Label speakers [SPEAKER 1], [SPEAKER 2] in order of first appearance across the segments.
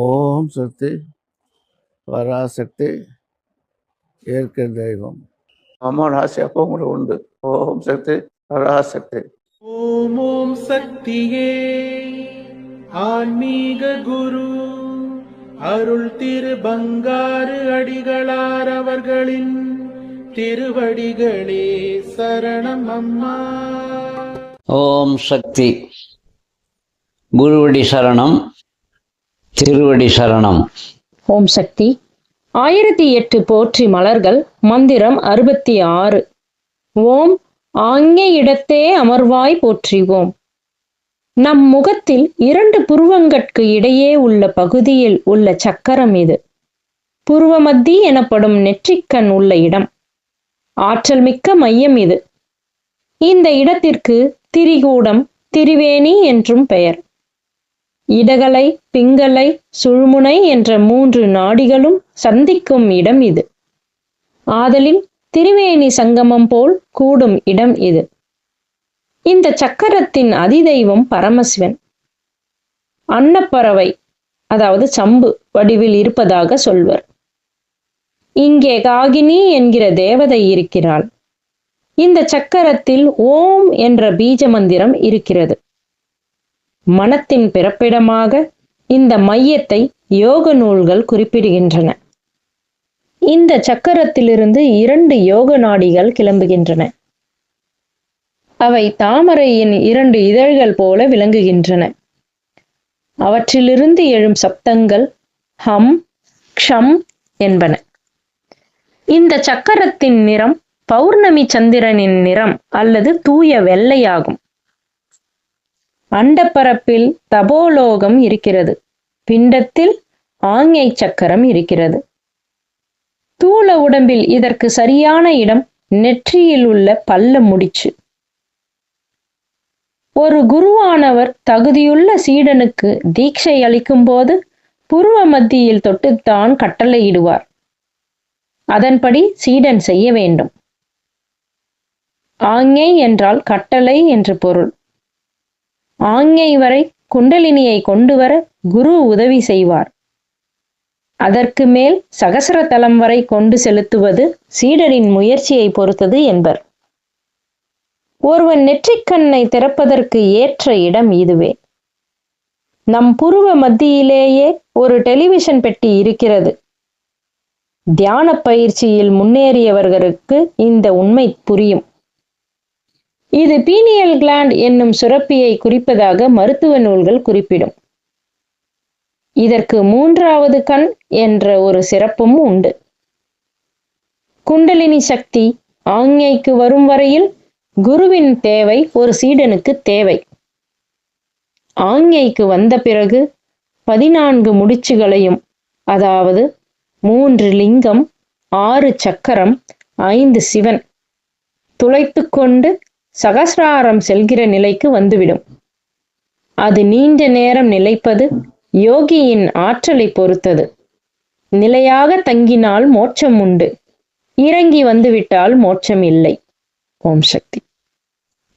[SPEAKER 1] ஓம் சக்தி பராசக்தி இயற்கை தெய்வம். அம்மான் ஆசை அப்போ உங்களுக்கு உண்டு. ஓம் சக்தி பராசக்தி.
[SPEAKER 2] ஓம் ஓம் சக்தியே ஆன்மீக குரு அருள் திரு பங்காரு அடிகளார் அவர்களின் திருவடிகளே சரணம் அம்மா.
[SPEAKER 3] ஓம் சக்தி குருவடி சரணம். திருவடி சரணம்.
[SPEAKER 4] ஓம் சக்தி. ஆயிரத்தி எட்டு போற்றி மலர்கள் மந்திரம் அறுபத்தி ஆறு. ஓம் ஆங்கே இடத்தே அமர்வாய் போற்றிவோம். நம் முகத்தில் இரண்டு புருவங்கட்கு இடையே உள்ள பகுதியில் உள்ள சக்கரம் இது. புருவமத்தி எனப்படும் நெற்றிக்கண் உள்ள இடம். ஆற்றல் மிக்க மையம் இது. இந்த இடத்திற்கு திரிகூடம் திரிவேணி என்றும் பெயர். இடகலை பிங்கலை சுழுமுனை என்ற மூன்று நாடிகளும் சந்திக்கும் இடம் இது. ஆதலின் திரிவேணி சங்கமம் போல் கூடும் இடம் இது. இந்த சக்கரத்தின் அதிதெய்வம் பரமசிவன். அன்னப்பறவை அதாவது சம்பு வடிவில் இருப்பதாக சொல்வர். இங்கே காகினி என்கிற தேவதை இருக்கிறாள். இந்த சக்கரத்தில் ஓம் என்ற பீஜ மந்திரம் இருக்கிறது. மனத்தின் பிறப்பிடமாக இந்த மையத்தை யோக நூல்கள் குறிப்பிடுகின்றன. இந்த சக்கரத்திலிருந்து இரண்டு யோக நாடிகள் கிளம்புகின்றன. அவை தாமரையின் இரண்டு இதழ்கள் போல விளங்குகின்றன. அவற்றிலிருந்து எழும் சப்தங்கள் ஹம் க்ஷம் என்பன. இந்த சக்கரத்தின் நிறம் பௌர்ணமி சந்திரனின் நிறம் அல்லது தூய வெள்ளையாகும். அண்டப்பரப்பில் தபோலோகம் இருக்கிறது. பிண்டத்தில் ஆங்கை சக்கரம் இருக்கிறது. தூள உடம்பில் இதற்கு சரியான இடம் நெற்றியில் உள்ள பல்ல முடிச்சு. ஒரு குருவானவர் தகுதியுள்ள சீடனுக்கு தீட்சை அளிக்கும் போது புருவ மத்தியில் தொட்டுத்தான் கட்டளையிடுவார் அதன்படி சீடன் செய்ய வேண்டும். ஆங்கே என்றால் கட்டளை என்று பொருள். ஆங்கை வரை குண்டலினியை கொண்டு வர குரு உதவி செய்வார். அதற்கு மேல் சகசர தலம் வரை கொண்டு செலுத்துவது சீடரின் முயற்சியை பொறுத்தது என்பர். ஒருவன் நெற்றிக்கண்ணை திறப்பதற்கு ஏற்ற இடம் இதுவே. நம் புருவ மத்தியிலேயே ஒரு டெலிவிஷன் பெட்டி இருக்கிறது. தியான பயிற்சியில் முன்னேறியவர்களுக்கு இந்த உண்மை புரியும். இது பீனியல் கிளாண்ட் என்னும் சுரப்பியை குறிப்பதாக மருத்துவ நூல்கள் குறிப்பிடும். இதற்கு மூன்றாவது கண் என்ற ஒரு சிறப்பும் உண்டு. குண்டலினி சக்தி ஆங்கைக்கு வரும் வரையில் குருவின் தேவை ஒரு சீடனுக்கு தேவை. ஆங்கைக்கு வந்த பிறகு பதினான்கு முடிச்சுகளையும் அதாவது மூன்று லிங்கம் ஆறு சக்கரம் ஐந்து சிவன் துளைத்து கொண்டு சகசிராரம் செல்கிற நிலைக்கு வந்துவிடும். அது நீண்ட நேரம் நிலைப்பது யோகியின் ஆற்றலை பொறுத்தது. நிலையாக தங்கினால் மோட்சம் உண்டு. இறங்கி வந்துவிட்டால் மோட்சம் இல்லை. ஓம் சக்தி.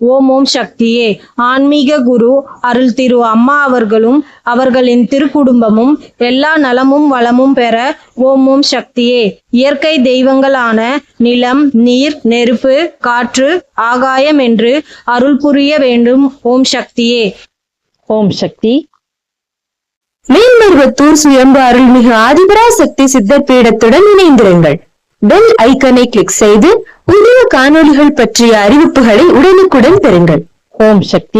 [SPEAKER 5] ஓம் ஓம் சக்தியே. ஆன்மீக குரு அருள் திரு அம்மா அவர்களும் அவர்களின் திருக்குடும்பமும் எல்லா நலமும் வளமும் பெற ஓம் ஓம் சக்தியே. இயற்கை தெய்வங்களான நிலம் நீர் நெருப்பு காற்று ஆகாயம் என்று அருள் புரிய வேண்டும் ஓம் சக்தியே.
[SPEAKER 4] ஓம் சக்தி.
[SPEAKER 6] மேல்மருவத்தூர் சுயம்பு அருள்மிகு ஆதிபராசக்தி சித்தர் பீடத்துடன் இணைந்திருங்கள். பெல் ஐக்கனை கிளிக் செய்து புதிய காணொளிகள் பற்றிய அறிவிப்புகளை உடனுக்குடன் பெறுங்கள்.
[SPEAKER 4] ஓம் சக்தி.